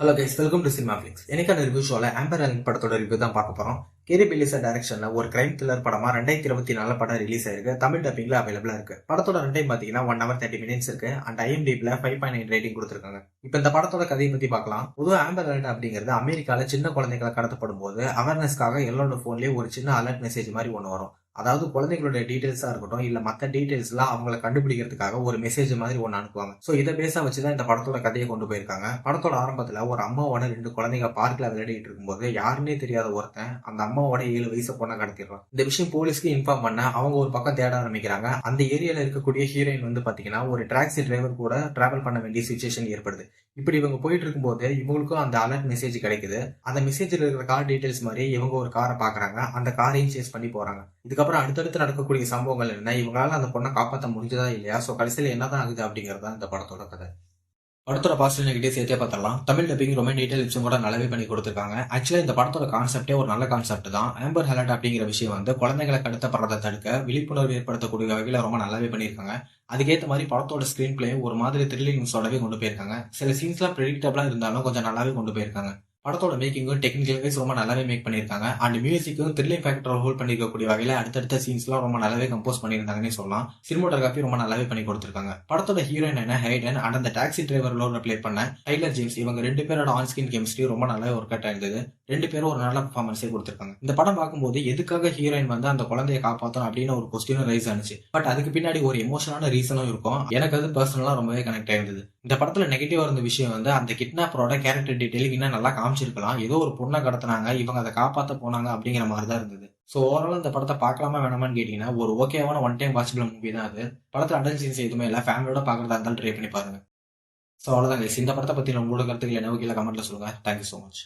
Hello guys welcome to Cinema Flix எனக்கான review ஷோவில் Amber Alan படத்தோட ரிவ்யூ தான் பார்க்க போகிறோம் கேரி பில்லிசா டைரக்ஷனில் ஒரு கிரைம் த்ரில்லர் படமாக ரெண்டாயிரத்தி இருபத்தி நாலு படம் ரிலீஸ் ஆயிருக்கு. தமிழ் டப்பிங்கில் அவைலபிளாக இருக்கு. படத்தோட ரெண்டையும் பார்த்தீங்கன்னா ஒன் ஹவர் தேர்ட்டி மினிட்ஸ் இருக்கு. அண்ட் ஐஎம்டிபில ஃபைவ் பாயிண்ட் நைன் ரேட்டிங் கொடுத்துருக்காங்க. இப்போ இந்த படத்தோட கதையை பற்றி பார்க்கலாம். பொதுவாக ஆம்பர் அலர்ட் அப்படிங்கிறது அமெரிக்காவில் சின்ன குழந்தைகளை கடத்தப்படும் போது அவேர்னஸ்க்காக எல்லாரோட ஃபோன்லேயே ஒரு சின்ன அலர்ட் மெசேஜ் மாதிரி ஒன்று வரும். அதாவது குழந்தைங்களோட டீடைல்ஸா இருக்கட்டும் இல்ல மத்த டீடைல்ஸ்லாம் அவங்கள கண்டுபிடிக்கிறதுக்காக ஒரு மெசேஜ் மாதிரி ஒன்று அனுப்புவாங்க. ஸோ இதை பேஸா வச்சுதான் இந்த படத்தோட கதையை கொண்டு போயிருக்காங்க. படத்தோட ஆரம்பத்துல ஒரு அம்மாவோட ரெண்டு குழந்தைங்க பார்க்கில் விளையாடிட்டு இருக்கும்போது யாருன்னே தெரியாத ஒருத்தன் அந்த அம்மாவோட ஏழு வயசு பொண்ணை கடத்திடுறான். இந்த விஷயம் போலீஸ்க்கு இன்ஃபார்ம் பண்ண அவங்க ஒரு பக்கம் தேட ஆரம்பிக்கிறாங்க. அந்த ஏரியால இருக்கக்கூடிய ஹீரோயின் வந்து பாத்தீங்கன்னா ஒரு டாக்ஸி டிரைவர் கூட டிராவல் பண்ண வேண்டிய சுச்சுவேஷன் ஏற்படுது. இப்படி இவங்க போயிட்டு இருக்கும்போது இவங்களுக்கும் அந்த அலர்ட் மெசேஜ் கிடைக்குது. அந்த மெசேஜில் இருக்கிற கார் டீடைல்ஸ் மாதிரி இவங்க ஒரு காரை பாக்குறாங்க. அந்த காரையும் சேஸ் பண்ணி போறாங்க. இதுக்கப்புறம் அடுத்தடுத்து நடக்கக்கூடிய சம்பவங்கள் என்ன? இவங்களால அந்த பொண்ணை காப்பாற்ற முடிஞ்சதா இல்லையா? ஸோ கடைசியில் என்னதான் ஆகுது அப்படிங்கிறது தான் இந்த படத்தோட கதை. படத்தோட பாசிட்டிவ் நெகட்டிவ் சேர்த்தே பார்த்தலாம் தமிழ் டப்பிங் ரொம்ப டீடைல் விஷயம் கூட நல்லாவே பண்ணி கொடுத்துருக்காங்க. ஆக்சுவலாக இந்த படத்தோட கான்செப்டே ஒரு நல்ல கான்செப்ட் தான். ஆம்பர் ஹெலட் அப்படிங்கிற விஷயம் வந்து குழந்தைகளை கடத்தப்படுறதை தடுக்க விழிப்புணர்வு ஏற்படுத்தக்கூடிய வகையில் ரொம்ப நல்லாவே பண்ணியிருக்காங்க. அதுக்கேற்ற மாதிரி படத்தோட ஸ்க்ரீன் பிளேயும் ஒரு மாதிரி த்ரில்லிங்ஸோடவே கொண்டு போயிருக்காங்க. சில சீன்ஸ்லாம் ப்ரெடிக்டபிளாக இருந்தாலும் கொஞ்சம் நல்லாவே கொண்டு போயிருக்காங்க. படத்தோட மேக்கிங்கும் டெக்னிக்கல் வைஸ் ரொம்ப நல்லாவே மேக் பண்ணியிருக்காங்க. அண்ட் மியூசிக்கும் த்ரில்லிங் ஃபேக்டர் ஹோல்ட் பண்ணிருக்கக்கூடிய வகையில் அடுத்தடுத்த சீன்ஸ்லாம் ரொம்ப நல்லாவே கம்போஸ் பண்ணியிருந்தாங்கன்னு சொல்லலாம். சினிமோட்டோகிராஃபி ரொம்ப நல்லாவே பண்ணி கொடுத்துருக்காங்க. படத்தோட ஹீரோயின் என்ன? ஹைடன் அண்ட் அந்த டாக்ஸி டிரைவர் ரோல் பிளே பண்ண டைலர் ஜேம்ஸ் இவங்க ரெண்டு பேரோட ஆன் ஸ்கின் கெமிஸ்ட்ரி ரொம்ப நல்லாவே ஒர்க் அவுட் ஆயிருந்தது. ரெண்டு பேரும் ஒரு நல்ல பர்ஃபார்மன்ஸே கொடுத்துருக்காங்க. இந்த படம் பார்க்கும்போது எதுக்காக ஹீரோயின் வந்து அந்த குழந்தைய காப்பாற்றணும் அப்படின்னு ஒரு கொஸ்டினும் ரைஸ் ஆனிச்சு. பட் அதுக்கு பின்னாடி ஒரு எமோஷனான ரீசனும் இருக்கும். எனக்கு அது பர்சனலாக ரொம்பவே கனெக்ட் ஆயிருந்தது. இந்த படத்துல நெகட்டிவா இருந்த விஷயம் வந்து அந்த கிட்னாப்பரோட கேரக்டர் டீட்டெயில் இன்னும் நல்லா காமிச்சிருக்கலாம். ஏதோ ஒரு பொண்ணை கடத்தினாங்க இவங்க அதை காப்பாத்த போனாங்க அப்படிங்கிற மாதிரி தான் இருந்தது. ஸோ ஓவரால் இந்த படத்தை பார்க்கலாமா வேணாமான்னு கேட்டீங்கன்னா ஒரு ஓகேவான ஒன் டைம் வாட்சபிள் மூவி தான் அது. படத்துல அடல் சீன்ஸ் எதுவுமே இல்லை. ஃபேமிலியோட பார்க்குறதா இருந்தாலும் ட்ரை பண்ணி பாருங்க. ஸோ அவ்வளோதான் இந்த படத்தை பத்தி உங்களோட கருத்துக்கள் என்ன? கீழே கமெண்ட்ல சொல்லுங்க. Thank you so much